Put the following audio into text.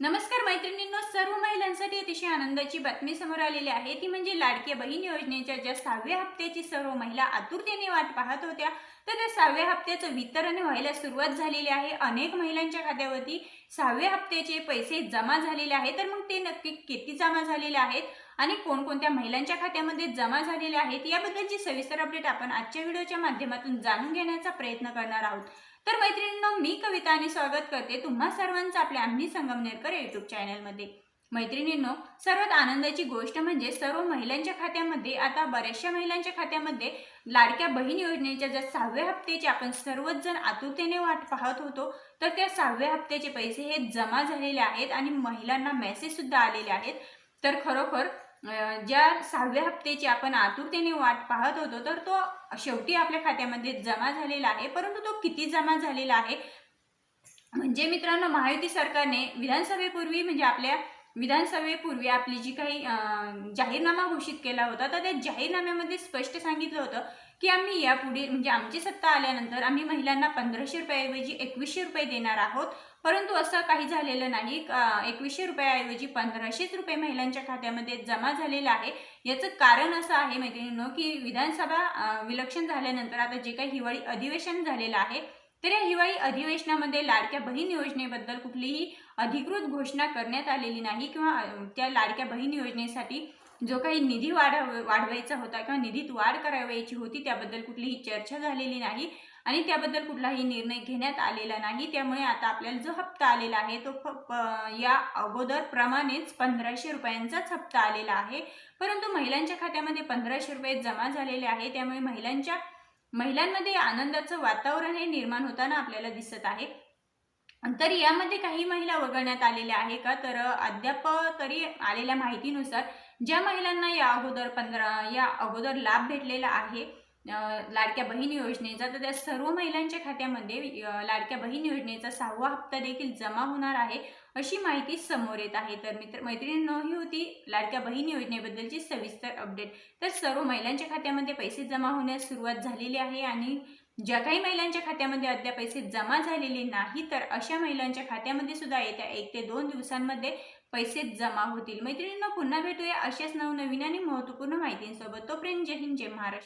नमस्कार मैत्रिणींनो सर्व महिलांसाठी अतिशय आनंदाची बातमी समोर आलेली आहे. ती म्हणजे लाडक्या बहीण योजनेच्या ज्या सहाव्या हप्त्याची सर्व महिला आतुरतेने वाट पाहत होत्या तर त्या सहाव्या हप्त्याचं वितरण व्हायला सुरुवात झालेली आहे. अनेक महिलांच्या खात्यावरती सहाव्या हप्त्याचे पैसे जमा झालेले आहेत तर मग ते नक्की किती जमा झालेले आहेत? आणि कोणकोणत्या महिलांच्या खात्यामध्ये जमा झालेले आहेत याबद्दलची सविस्तर अपडेट आपण आजच्या व्हिडिओच्या माध्यमातून जाणून घेण्याचा प्रयत्न करणार आहोत. तर मैत्रिणींनो मी कविता आणि स्वागत करते तुम्हा सर्वांचं आपल्या आम्ही संगमनेरकर युट्यूब चॅनलमध्ये मैत्रिणींनो सर्वात आनंदाची गोष्ट म्हणजे सर्व महिलांच्या खात्यामध्ये आता बऱ्याचशा महिलांच्या खात्यामध्ये लाडक्या बहीण योजनेच्या जर सहाव्या हप्त्याची आपण सर्वच जण आतुरतेने वाट पाहत होतो तर त्या सहाव्या हप्त्याचे पैसे हे जमा झालेले आहेत आणि महिलांना मेसेज सुद्धा आलेले आहेत. तर खरोखर अं, ज्या सहाव्या हप्त्याची आपण आतुरतेने वाट पाहत होतो तर तो शेवटी आपल्या खात्यामध्ये जमा झालेला आहे. परंतु तो किती जमा झालेला आहे? म्हणजे मित्रांनो महायुती सरकारने विधानसभेपूर्वी म्हणजे आपल्या विधानसभेपूर्वी आपली जी काही जाहीरनामा घोषित केला होता तर त्या जाहीरनाम्यामध्ये स्पष्ट सांगितलं होतं की आम्ही यापुढे म्हणजे आमची सत्ता आल्यानंतर आम्ही महिलांना पंधराशे रुपयाऐवजी एकवीसशे रुपये देणार आहोत. परंतु असं काही झालेलं नाही. एकवीसशे रुपयाऐवजी पंधराशेच रुपये महिलांच्या खात्यामध्ये जमा झालेलं आहे. याचं कारण असं आहे मैत्रिणींनो की विधानसभा विलक्षण झाल्यानंतर आता जे काही हिवाळी अधिवेशन झालेलं आहे तर या हिवाळी अधिवेशनामध्ये लाडक्या बहीण योजनेबद्दल कुठलीही अधिकृत घोषणा करण्यात आलेली नाही किंवा त्या लाडक्या बहीण योजनेसाठी जो काही निधी वाढव वाढवायचा होता किंवा निधीत वाढ करावायची होती त्याबद्दल कुठलीही चर्चा झालेली नाही आणि त्याबद्दल कुठलाही निर्णय घेण्यात आलेला नाही. त्यामुळे आता आपल्याला जो हप्ता आलेला आहे तो या अगोदर प्रमाणेच पंधराशे रुपयांचाच हप्ता आलेला आहे. परंतु महिलांच्या खात्यामध्ये पंधराशे रुपये जमा झालेले आहे. त्यामुळे महिलांच्या महिलांमध्ये आनंदाचं वातावरण हे निर्माण होताना आपल्याला दिसत आहे. तर यामध्ये काही महिला वगळण्यात आलेल्या आहे का? तर अद्याप तरी आलेल्या माहितीनुसार ज्या महिलांना या अगोदर पंधरा या अगोदर लाभ भेटलेला आहे लाडक्या बहीण योजनेचा तर त्या सर्व महिलांच्या खात्यामध्ये लाडक्या बहीण योजनेचा सहावा हप्ता देखील जमा होणार आहे अशी माहिती समोर येत आहे. तर मित्र मैत्रिणींनो ही होती लाडक्या बहीण योजनेबद्दलची सविस्तर अपडेट तर सर्व महिलांच्या खात्यामध्ये पैसे जमा होण्यास सुरुवात झालेली आहे आणि ज्या काही महिलांच्या खात्यामध्ये अद्याप पैसे जमा झालेले नाही तर अशा महिलांच्या खात्यामध्ये सुद्धा येत्या एक ते दोन दिवसांमध्ये पैसे जमा होतील. मैत्रिणींना पुन्हा भेटूया अशाच नवनवीन आणि महत्त्वपूर्ण माहितींसोबत. तोपर्यंत जय हिंद जय महाराष्ट्र.